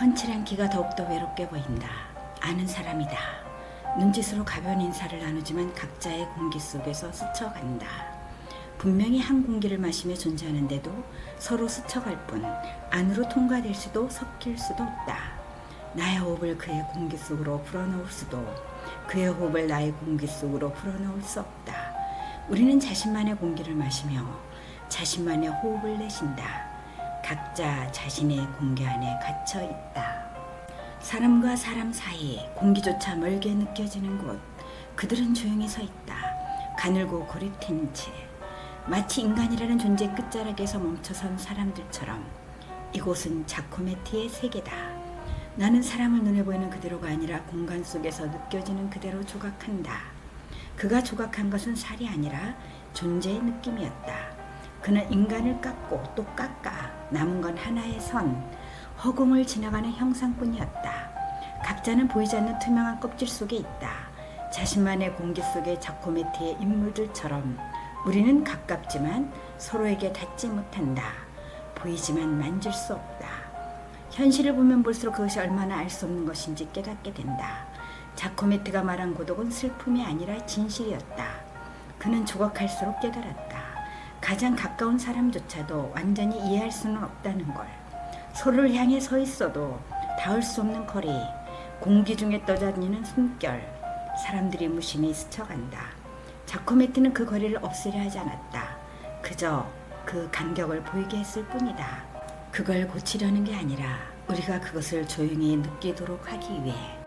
훤칠한 키가 더욱더 외롭게 보인다. 아는 사람이다. 눈짓으로 가벼운 인사를 나누지만 각자의 공기 속에서 스쳐간다. 분명히 한 공기를 마시며 존재하는데도 서로 스쳐갈 뿐 안으로 통과될 수도 섞일 수도 없다. 나의 호흡을 그의 공기 속으로 불어넣을 수도 그의 호흡을 나의 공기 속으로 불어넣을 수 없다. 우리는 자신만의 공기를 마시며 자신만의 호흡을 내쉰다. 각자 자신의 공기 안에 갇혀 있다. 사람과 사람 사이 공기조차 멀게 느껴지는 곳. 그들은 조용히 서 있다. 가늘고 고립된 채. 마치 인간이라는 존재 끝자락에서 멈춰선 사람들처럼 이곳은 자코메티의 세계다. 나는 사람을 눈에 보이는 그대로가 아니라 공간 속에서 느껴지는 그대로 조각한다. 그가 조각한 것은 살이 아니라 존재의 느낌이었다. 그는 인간을 깎고 또 깎아 남은 건 하나의 선, 허공을 지나가는 형상뿐이었다. 각자는 보이지 않는 투명한 껍질 속에 있다. 자신만의 공기 속의 자코메티의 인물들처럼 우리는 가깝지만 서로에게 닿지 못한다. 보이지만 만질 수 없다. 현실을 보면 볼수록 그것이 얼마나 알 수 없는 것인지 깨닫게 된다. 자코메트가 말한 고독은 슬픔이 아니라 진실이었다. 그는 조각할수록 깨달았다. 가장 가까운 사람조차도 완전히 이해할 수는 없다는 걸. 서로를 향해 서 있어도 닿을 수 없는 거리, 공기 중에 떠다니는 숨결, 사람들이 무심히 스쳐간다. 자코메트는 그 거리를 없애려 하지 않았다. 그저 그 간격을 보이게 했을 뿐이다. 그걸 고치려는 게 아니라 우리가 그것을 조용히 느끼도록 하기 위해